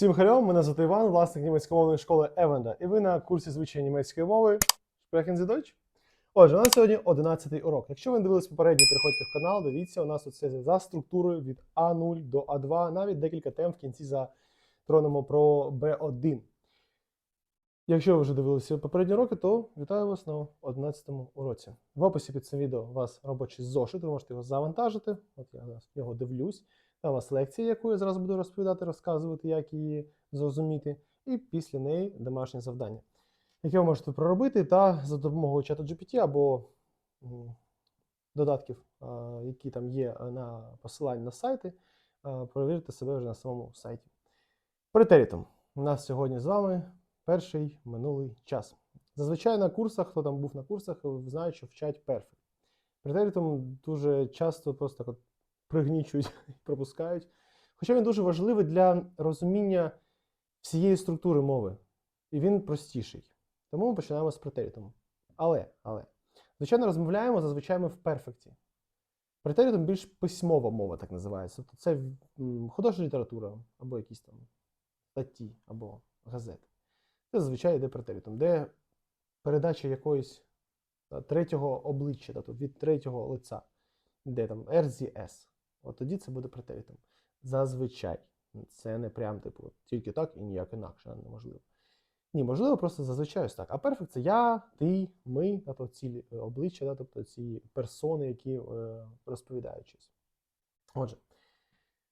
Всім хальом, мене звати Іван, власник німецькомовної школи Евенда, і ви на курсі звичайної німецької мови Sprechen Sie Deutsch? Отже, у нас сьогодні 11 урок. Якщо ви не дивились попередній, переходьте в канал, дивіться, у нас тут все за структурою від А0 до А2, навіть декілька тем в кінці затронемо про Б1. Якщо ви вже дивилися попередні уроки, то вітаю вас на 11 уроці. В описі під цим відео у вас робочий зошит, ви можете його завантажити. От я зараз його дивлюсь. Там у вас лекція, яку я зараз буду розповідати, розказувати, як її зрозуміти, і після неї домашнє завдання, яке ви можете проробити та за допомогою чату GPT або додатків, які там є на посиланні на сайти, перевірити себе вже на самому сайті. Претерітом. У нас сьогодні з вами перший минулий час. Зазвичай на курсах, хто там був на курсах, знають, що вчать перфект. Претерітом дуже часто просто пригнічують і пропускають. Хоча він дуже важливий для розуміння всієї структури мови. І він простіший. Тому ми починаємо з претерітуму. Але, але, звичайно, розмовляємо зазвичай ми в перфекті. Претерітум більш письмова мова, так називається. Тобто це художня література, або якісь там статті, або газети. Це зазвичай йде претерітум, де передача якоїсь третього обличчя, тобто від третього лиця, де там RZS. От тоді це буде претерітум. Зазвичай. Це не прям, типу, тільки так і ніяк інакше неможливо. Ні, можливо, просто зазвичай ось так. А перфект це я, ти, ми, тобто ці е, обличчя, да, тобто ці персони, які е, розповідають щось. Отже,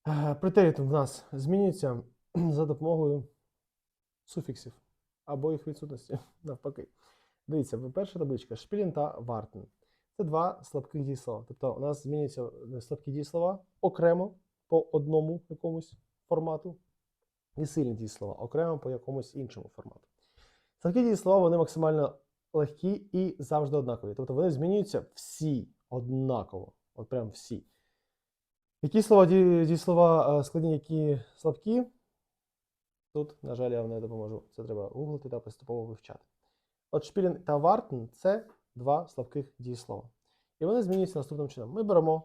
е, претерітум в нас змінюється за допомогою суфіксів або їх відсутності, навпаки. Дивіться, перша табличка шпілін та вартен. Це два слабких дієслова. Тобто у нас змінюються е, слабкі дієслова окремо по одному якомусь формату, і сильні дієслова окремо по якомусь іншому формату. Слабкі дієслова вони максимально легкі і завжди однакові. Тобто вони змінюються всі однаково. От прям всі. Які слова ді- дієслова е, складні, які слабкі? Тут, на жаль, я вам не допоможу. Це треба гуглити та поступово вивчати. От шпілін та вартен це два слабких дієслова. І вони змінюються наступним чином. Ми беремо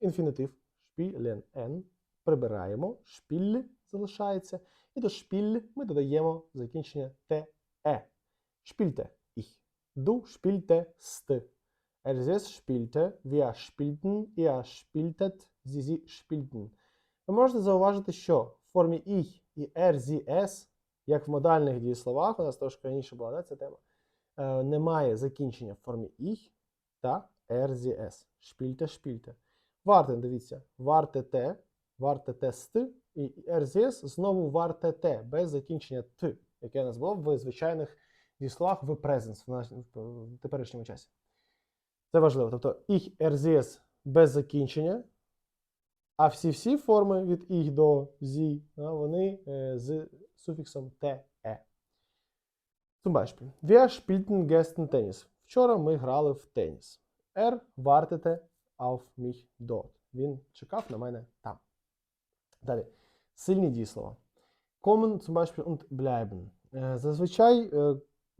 інфінітив шпілен н, прибираємо, шпіль залишається, і до шпіль ми додаємо закінчення те. Шпільте їх. Du spielte st. Er spielte, wir spielten, ihr spieltet, sie sie. Ви можете зауважити, що в формі «ich» і «rzs», як в модальних дієсловах, у нас трошки раніше була да, ця тема, е, немає закінчення в формі «ich» та «rzs». Шпільте, шпільте. Вартен, дивіться, вартете, вартете ст, і «rzs» знову вартете, без закінчення «т», яке у нас було в звичайних дієсловах в presence в, теперішньому часі. Це важливо. Тобто «ich», «rzs» без закінчення, а всі-всі форми від «ich» до а, вони е, з суфіксом «te». Zum Beispiel. Wir spielten gestern Tennis. Вчора ми грали в теніс. Er wartete auf mich dort. Він чекав на мене там. Далі. Сильні дієслова. Kommen zum Beispiel und bleiben. Е, Зазвичай е,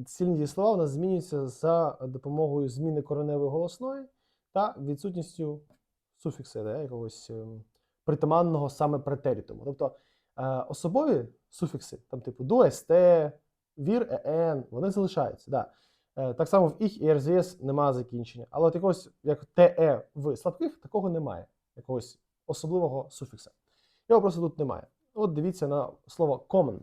сильні дієслова у нас змінюються за допомогою зміни кореневої голосної та відсутністю суфікса, да, якогось ем, притаманного саме претерітуму. Тобто е, особові суфікси, там типу st, vir, en, вони залишаються. Да. Е, Так само в ich і RZS немає закінчення. Але от якогось як те в слабких такого немає, якогось особливого суфікса. Його просто тут немає. От дивіться на слово common.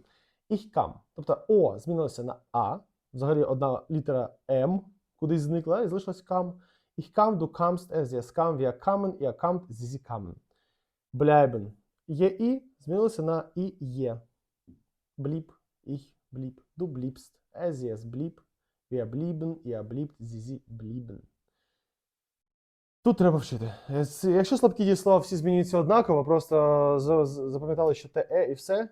Ich kam. Тобто О змінилося на А. Взагалі одна літера М кудись зникла і залишилось kam. Ich kam, du kamst, er, sie, kam, wir kamen, ihr kamt, sie, sie. Є і змінилося на і є. Blieb, ich blieb, du bliebst, er, sie, es blieb, wir blieben, ihr bliebt, sie, sie blieben. Тут треба вчити. Е, Якщо слабкі дієслова всі змінюються однаково, просто запам'ятали, що те е і все,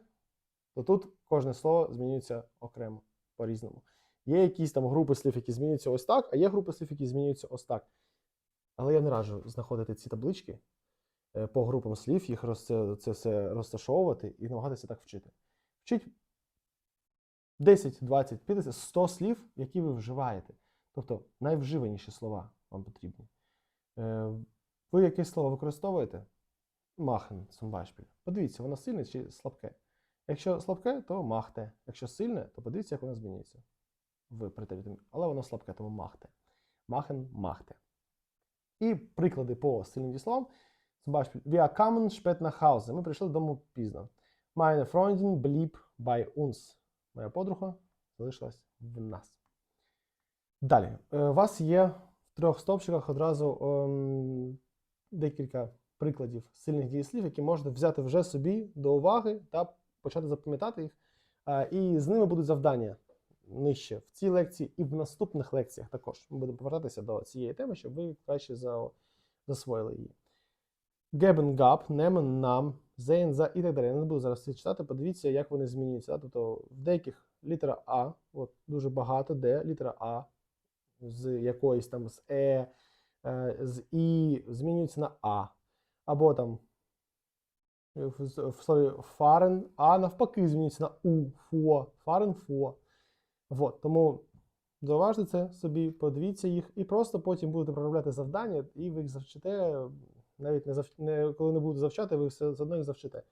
то тут кожне слово змінюється окремо по-різному. Є якісь там групи слів, які змінюються ось так, а є групи слів, які змінюються ось так. Але я не раджу знаходити ці таблички е, по групам слів, їх роз, це, все розташовувати і намагатися так вчити. Вчіть 10, 20, 50, 100 слів, які ви вживаєте. Тобто найвживаніші слова вам потрібні. Е, Ви якесь слово використовуєте? Махен, Beispiel. Подивіться, воно сильне чи слабке. Якщо слабке, то махте. Якщо сильне, то подивіться, як воно змінюється в претеритумі. Але воно слабке, тому махте. Махен, махте. І приклади по сильним дієсловам. Zum wir kamen spät nach Hause. Ми прийшли додому пізно. Meine Freundin blieb bei uns. Моя подруга залишилась в нас. Далі. Е, У вас є в трьох стовпчиках одразу ем, декілька прикладів сильних дієслів, які можна взяти вже собі до уваги та почати запам'ятати їх. Е, І з ними будуть завдання нижче в цій лекції і в наступних лекціях також. Ми будемо повертатися до цієї теми, щоб ви краще засвоїли її. Geben gab, nehmen нам, sehen за і так далі. Я не буду зараз це читати. Подивіться, як вони змінюються. Тобто в деяких літера А, от дуже багато, де літера А з якоїсь там з Е, е, з І змінюється на А. Або там в, з- в слові фарен, а навпаки змінюється на У, фо, фарен, фо. Вот, тому зауважте це собі, подивіться їх, і просто потім будете проробляти завдання, і ви їх завчите, навіть не, зав... не коли не будете завчати, ви все одно їх завчите.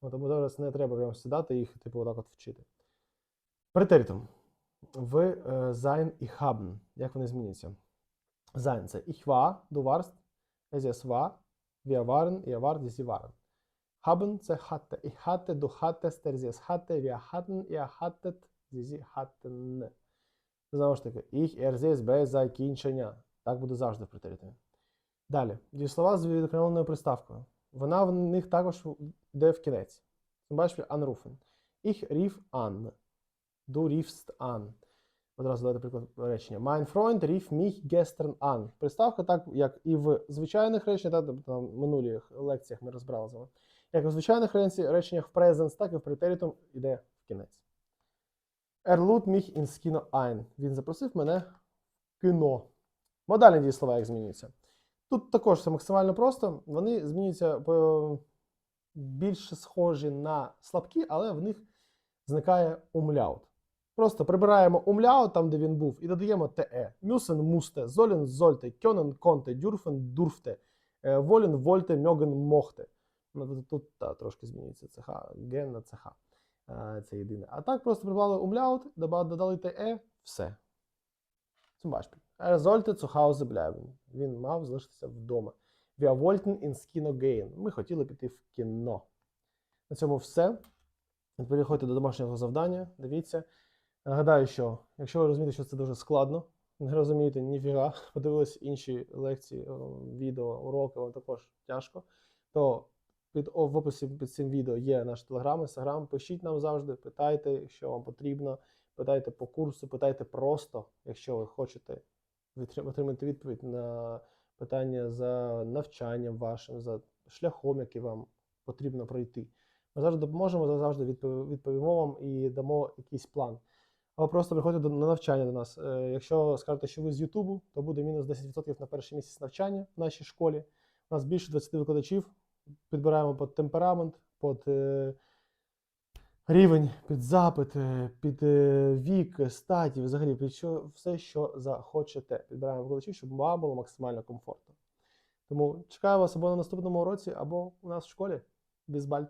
От, тому зараз не треба прямо сідати їх, типу, отак от вчити. Претеритум. В е, sein і haben. Як вони змінюються? Sein – це ich war, du warst, es es war, wir waren, це hatte. Ich hatte, du hattest, er sie hatte, wir hatten, ihr hattet. Знову ж таки, er, sie без закінчення. Так буде завжди в претеритумі. Далі. Дієслова з відокремленою приставкою. Вона в них також йде в кінець. Beispiel anrufen. Ich rief an. Du riefst an. Одразу дайте приклад речення. Mein Freund rief mich gestern an. Приставка, так як і в звичайних реченнях, та, тобто там в минулих лекціях ми розбирали з вами. Як в звичайних реченнях в presence, так і в претеритум йде в кінець. Er lud mich ins Kino ein. Він запросив мене в кіно. Модальні дієслова як змінюються. Тут також все максимально просто. Вони змінюються більше схожі на слабкі, але в них зникає умляут. Просто прибираємо умляут там, де він був, і додаємо те. Мюсен мусте, золін зольте, кьонен конте, дюрфен дурфте, е, волін вольте, мьоген мохте. Ну, тут, тут та, трошки змінюється ЦХ, ген на ЦХ. Е, Це єдине. А так просто прибрали умляут, додали те, все. Zum Beispiel. Er sollte zu Hause bleiben. Він мав залишитися вдома. Wir wollten ins Kino gehen. Ми хотіли піти в кіно. На цьому все. Переходьте до домашнього завдання. Дивіться. Нагадаю, що якщо ви розумієте, що це дуже складно, не розумієте ніфіга, подивились інші лекції, відео, уроки, вам також тяжко, то під, в описі під цим відео є наш телеграм, інстаграм. Пишіть нам завжди, питайте, що вам потрібно, питайте по курсу, питайте просто, якщо ви хочете отримати відповідь на питання за навчанням вашим, за шляхом, який вам потрібно пройти. Ми завжди допоможемо, завжди відповімо вам і дамо якийсь план. Або просто приходьте на навчання до нас. Е, якщо скажете, що ви з Ютубу, то буде мінус 10% на перший місяць навчання в нашій школі. У нас більше 20 викладачів. Підбираємо під темперамент, під е, рівень, під запит, під е, вік, статі, взагалі під що, все, що захочете. Підбираємо викладачів, щоб вам було максимально комфортно. Тому чекаю вас або на наступному уроці, або у нас в школі. Бізбальт.